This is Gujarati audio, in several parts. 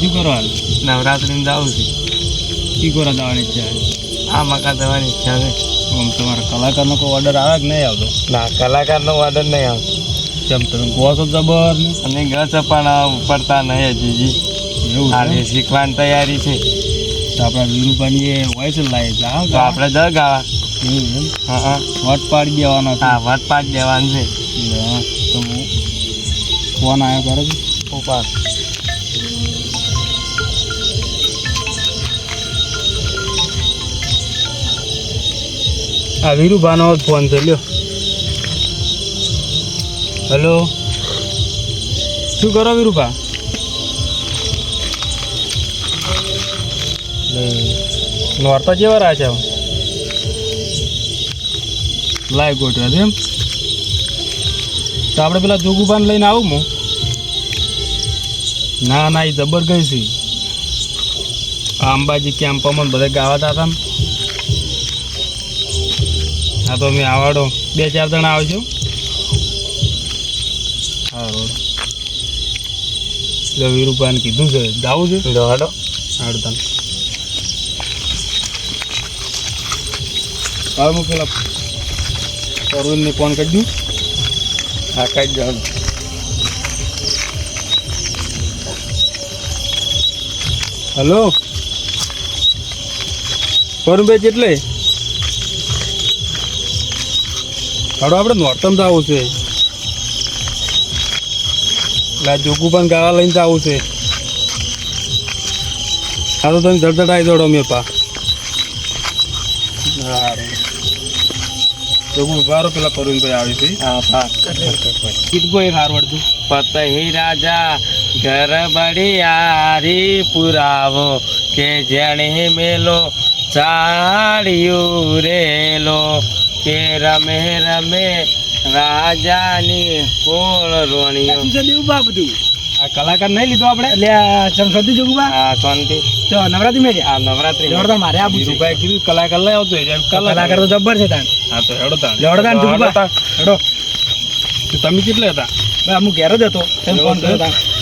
વીરુભા શું કરો નવરાત્રિમાં જાઉં છું. ટીકોરા જવાની ઈચ્છા છે? આ મકા જવાની ઈચ્છા છે. આમ તમારા કલાકારનો કોઈ ઓર્ડર આવે કે નહીં આવતો? ના કલાકારનો ઓર્ડર નહીં આવતો. જેમ તમે કહો છો જબર અને ગસ પણ ઉપડતા નહીં હજી એવું હાલે શીખવાની તૈયારી છે. તો આપણા વીરુભાની હોય વોઇસ લાવી તો આપણે જ ગાવા. એવું હા હા. વટ પાડી દેવાનો હા વટ પાડી દેવાનું છે. તો ફોન આવ્યો કરે છે? ઉપાસ આ વીરુભાનો ફોન છે, લ્યો. હેલો શું કરો વીરુભા નોરતા જેવા રહ્યા છે લાઈવ ગોઠવ્યા છે એમ? તો આપણે પેલા જોગુભાન લઈને આવું હું ના ના એ જબર ગઈ છે. અંબાજી કેમ્પમાં બધા ગાવાતા હતા ને. હા તો મેં આવાડો બે ચાર જણા આવજો. હા એટલે વીરુભાઈને કીધું છે જાવું છે? દોડો હાડતા હવે હું પેલા અરવિંદને ફોન કરી દઉં. હા કાઢી જાઉં હલો. પરમભાઈ કેટલે? હાડો આપણે નોર્તમ જવું છે. એટલે જોગુ પણ ગાવા લઈને જવું છે. હા તો તમે ધડધડ આવી દોડો મેં પા. જોગુ બારો પેલા પરવીનભાઈ આવી છે. હા હા ગીત કોઈ સારું અડધું. પતહી રાજા ઘર આરી પુરાવો કે જેણે મેલો ચાળ્યું રેલો. કે રમે રમે રાજાની કોળ રોણિયો. આ કલાકાર નહીં લીધો આપણે? હા શાંતિ. નવરાત્રી મેં આ નવરાત્રી જોરદાર મારે આ પૂછ્યું. ભાઈ કીધું કલાકાર લઈ આવતો કલાકાર. તો જબ્બર છે તાન. હા તો હેડો તાન. જોરદાર જોરદાર જુગબા હેડો. તમે કેટલા હતા? ભાઈ અમુક ઘેર જ હતો. તેમ ફોન કર્યો તો હતા.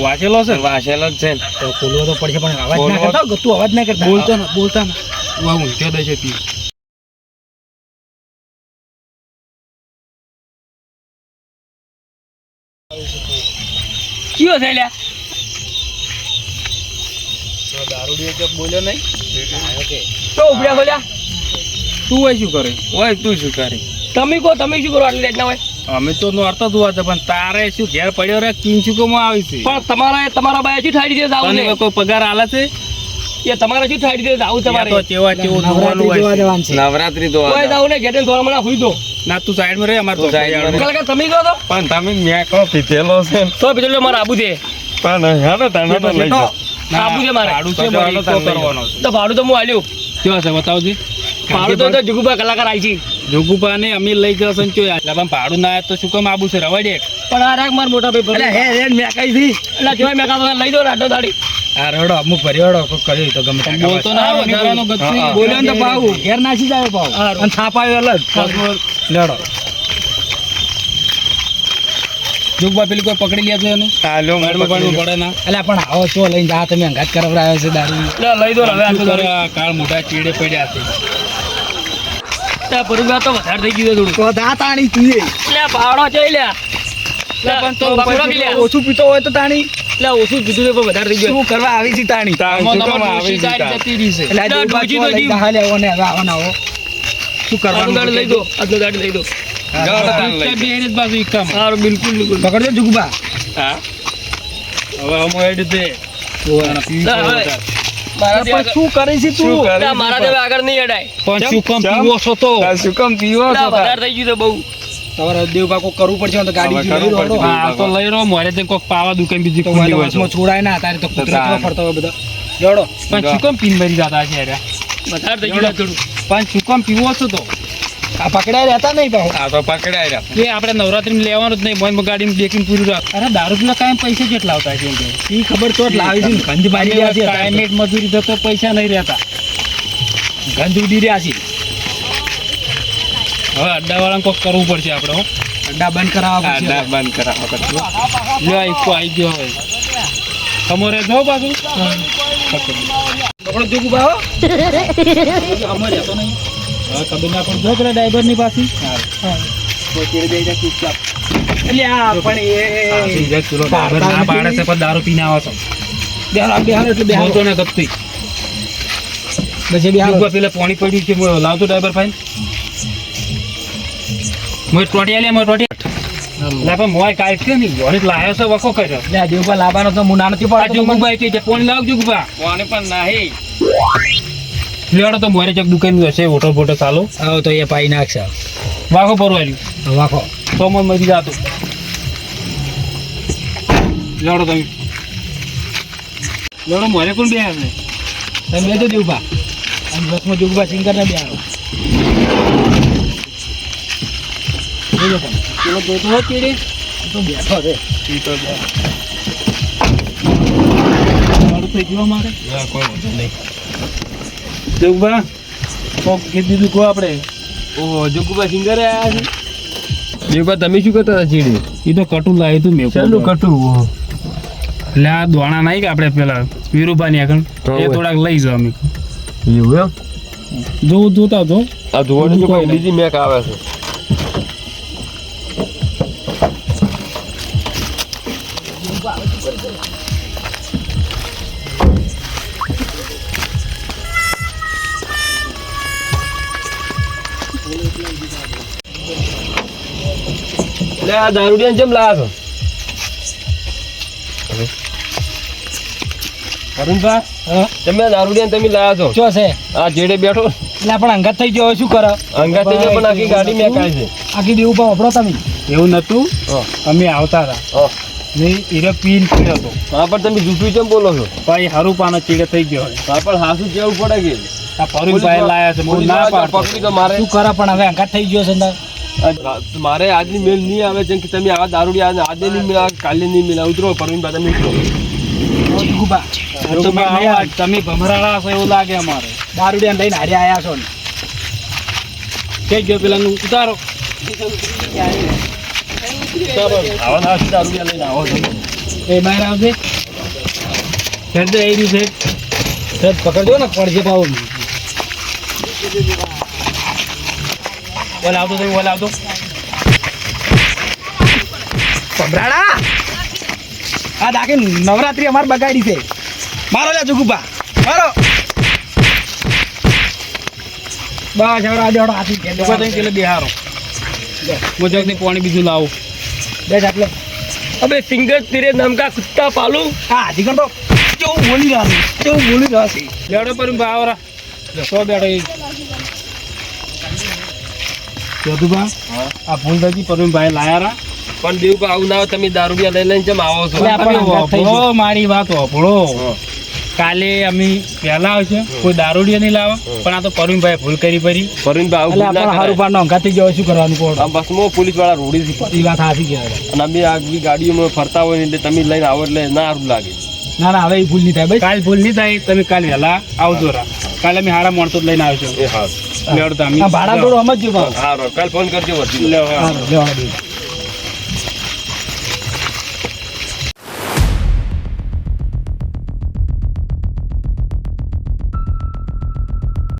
વાંચેલો છે વાંચેલો જ છે ખોલવો તો પડશે પણ અવાજ ના અવાજ ના કરતા બોલતો બોલતા આ દે પી કયો છે દારૂડિયો કે બોલ્યો નહીં? તો ઉપડ્યા ખોલ્યા. તું હોય શું કરે? ઓય તું શું કરી? તમે કહો તમે શું કરો આટલી રાતના હોય? અમે તો નોરતા જોવા હતા પણ તારે શું ઘેર પડ્યો રે કિંચુકોમાં આવી છે? પણ તમારા તમારા બાય શું ઠાડી દે જાવું તને કોઈ પગાર આલે છે? એ તમારે શું ઠાડી દે જાવું તમારે? તો ચેવા ચેવું જોવાનું હોય નવરાત્રી તો કોઈ જાવું ને ઘેર થોડા મને હુઈ દો. ના તું સાઈડમાં રહે અમારે તો તું side માં તમે કહો તો. પણ તમે મેકો પીધેલો છે? તો પછી મારે આબુ છે પણ હેડો તને તો લઈ જાઓ. ના, છે મારે. ભાડું તો મારે કરવાનો તો ભાડું તો હું આલ્યું. કેવા છે બતાવજે ભાડું તો જુગુબા કલાકાર આવી છે. જોગુપા ને અમે લઈ ગયા છે ચોય એટલે પણ ભાડું ના તો શું કામ આબુ છે? રવા દે. પણ આ રાખ માર મોટા ભાઈ ભલે હે હે મેં કઈ દી એટલે જોઈ મેં કાતો લઈ દો આટો દાડી. આ રડો અમુ ભર્યો કો કર્યો તો ગમે બોલતો ના આવો નીકળવાનો હા. બોલ્યો તો પાવું ઘેર નાસી જાય પાવું અને થાપાયો અલગ. લડો જોગુપા પેલી કોઈ પકડી લે છે હાલો, હું ભાડમાં ભાડમાં પડે ના. એટલે પણ આવો ચો લઈને જા તમે અંગાત કરાવડાવ્યો છે દારૂ. એટલે લઈ દો હવે આટો શું કરે દાડી આ કાળ મોટા ચીડે પડ્યા છે. ત્યાં પરિવાર તો વધારે થઈ ગયું થોડું તો તાણી તું એટલે ભાડો છે લ્યા એટલે પણ તો ભાગોળા બી લ્યા. ઓછું પીતો હોય તો તાણી. એટલે ઓછું છે વધારે થઈ ગયું. શું કરવા આવી છે તાણી? આવી એટલે ના, હવે આવો આવો. શું કરવાનું લઈ દો આટલું દાડી લઈ દો. પકડજો જુગબા. હા? હવે એડ દે. શું કરે છે તું? આગળ નહીં અડાય. પણ શું કામ પીવો છો તો? શું કામ પીવો છો વધારે થઈ ગયું બહુ. તમારે દેવ પાકો કરવું પડશે તો ગાડી લઈ કરવું દોડો પડશે. હા તો લઈ રહ્યો મોરે તે કોક પાવા દુકાન બીજી ખુલ્લી હોય છે. છોડાય ના તારે તો કૂતરા તાર. હોય બધા. પણ શું કામ પીન મરી જતા છે યાર વધારે થઈ ગયું થોડું. પણ શું કામ પીવો છો તો? આ પકડાય રહેતા નહીં પાહો આ તો પકડાય રહ્યા. એ આપણે નવરાત્રી લેવાનું જ નહીં મોઈન ગાડી દેખીને પૂરું રાખ. અરે દારૂ પીલા કાંઈ પૈસા કેટલા આવતા છે એ ખબર તો લાવી છે ગંધ મારી રહ્યા છે. ક્લાઇમેટ મજૂરી થતો પૈસા નહીં રહેતા. ગંધ ઉડી રહ્યા છે. હવે અડ્ડાવાળાને કોક કરવું પડશે આપણે અડ્ડા બંધ કરાવવા પડશે. આ બંધ કરાવવા પડશે. લ્યો આ ઇકો આવી ગયો હવે. તમારે જો પાછું. આપણે જોગું બા અમારે તો નહીં. હવે ખબર ના પણ જો પેલા ડ્રાઈવરની પાડે છે દારૂ પીને આવો છો. બેહારો બેહારો એટલે બેહારો બોલતો ને ગપતી પછી બેહારો પેલા પાણી પડ્યું છે લાવતો ડ્રાઈવર ફાઈન મોય ટોટી આલે મોય ટોટી. લા પણ મોય કાઈ કે નહીં. ગોળી લાયો છે વખો કર્યો. લે આ દેવપા લાવવાનો તો હું ના નથી આ પાડતો તમને. જુગુભાઈ કે પોણી લાવ જુગુભા પણ નહીં. લેડો તો મોરે ચક દુકાન હશે હોટલ ફોટો ચાલો. આવો તો એ પાઈ નાખશે. વાખો પરવાર્યું વાખો તો મન મરી જાતો. લેડો તમે. લેડો મોરે કોણ બે આવે તમે બેજો દેવપા અને બસમાં જોગુબા સિંગર ને બે જોજો તમે. પેલો જોતો હોત ચીડી. તો બેઠો છે. મારું થઈ ગયું મારે કોઈ વાંધો નહીં. જુગુભા? કોક કીધું દીધું કો આપણે. ઓહો જગુભા સિંગરે આયા છે? જગુભા તમે શું કરતા હતા ચીડી એ તો કટુ લાવ્યું હતું મેં ચાલુ કટુ એટલે આ દોણા નહીં કે આપણે પેલા વીરુભાની આગળ? એ થોડાક લઈ જાવ અમે. એવું એમ? જોવું જોતા તો આ કોઈ બીજી મેક આવે છે. લે આ દારૂડિયાને કેમ લાવ્યા છો? અરુણભા તમે આ તમે લાવ્યા છો. ચો છે? આ જેડે બેઠો. એટલે પણ અંગત થઈ ગયો શું કરો? અંગાત થઈ ગયો પણ આખી ગાડી મેં કાઢી છે. આખી દેવપા વાપરો તમે. એવું નતું? અમે આવતા હતા. હીરો પીન પીડ્યો હતો. હા પણ તમે જૂઠું કેમ બોલો છો? ભાઈ હારું પાનો ચીડે થઈ ગયો હા પણ હાસુ કેવું પડે કે? આ લાયા છે ના પકડી તો મારે. શું કરો પણ હવે અંગત થઈ ગયો છે અંદર? મારે આજની મેલ નહીં આવે જેમ કે તમે આ દારૂડી આજે નહીં મેળા કાલે નહીં મેળા ઉતરો પરવીન બા તમે ઉતરો. તમે ભમરાળા છો એવું લાગે અમારે. દારૂડિયા લઈને હારે આયા છો ને. કઈ ગયો પેલા ઉતારો. દારૂડિયા લઈને આવો એ બહાર આવશે એ દિવસે. પકડજો ને પડશે પાવો ઓલ આવતો તો ઓલ આવતો. સંભરાડા આ દાખે નવરાત્રી અમાર બગાડી છે. મારો લે જુગુબા. મારો. બસ હવે આજે હડો હાથી ખેંચો. ઊભા થઈને પેલે બિહારો. મોજકની પાણી બીજું લાવો. બેસ આટલે અબે સિંગર તીરે નમકા કુત્તા પાલું. હા હાથી કંટો કેવું બોલી રહ્યા છે? કેવું બોલી રહ્યા છે? લેવડો પર આવરા સો બેઠો જોધુબા આ પણ પરવીનભાઈ લાયા રા પણ દેવ આવું ના તમે તમે દારૂડિયા લઈ લઈને જેમ આવો છો. મારી વાત વાપરો કાલે અમે પહેલા આવશે કોઈ દારૂડિયા નહીં લાવે પણ આ તો પરવીનભાઈ ભૂલ કરી પરી. પરવીનભાઈ બા આવું એટલે આપણે હારું પાડ અંગાત ગયો શું કરવાનું કોણ બસ મો પોલીસવાળા રોડી થી એ વાત હાથી ગયા અને અમે આગલી ગાડીઓમાં ફરતા હોય ને એટલે તમે લઈને આવો એટલે ના સારું લાગે. ના ના હવે એ ભૂલ નહીં થાય ભાઈ કાલ ભૂલ નહીં થાય તમે કાલ વહેલા આવજો રા. કાલે અમે હારા માણસો જ લઈને આવજો એ હા લેવડતા અમે ભાડા થોડું સમજજો કાલ ફોન કરજો લેવા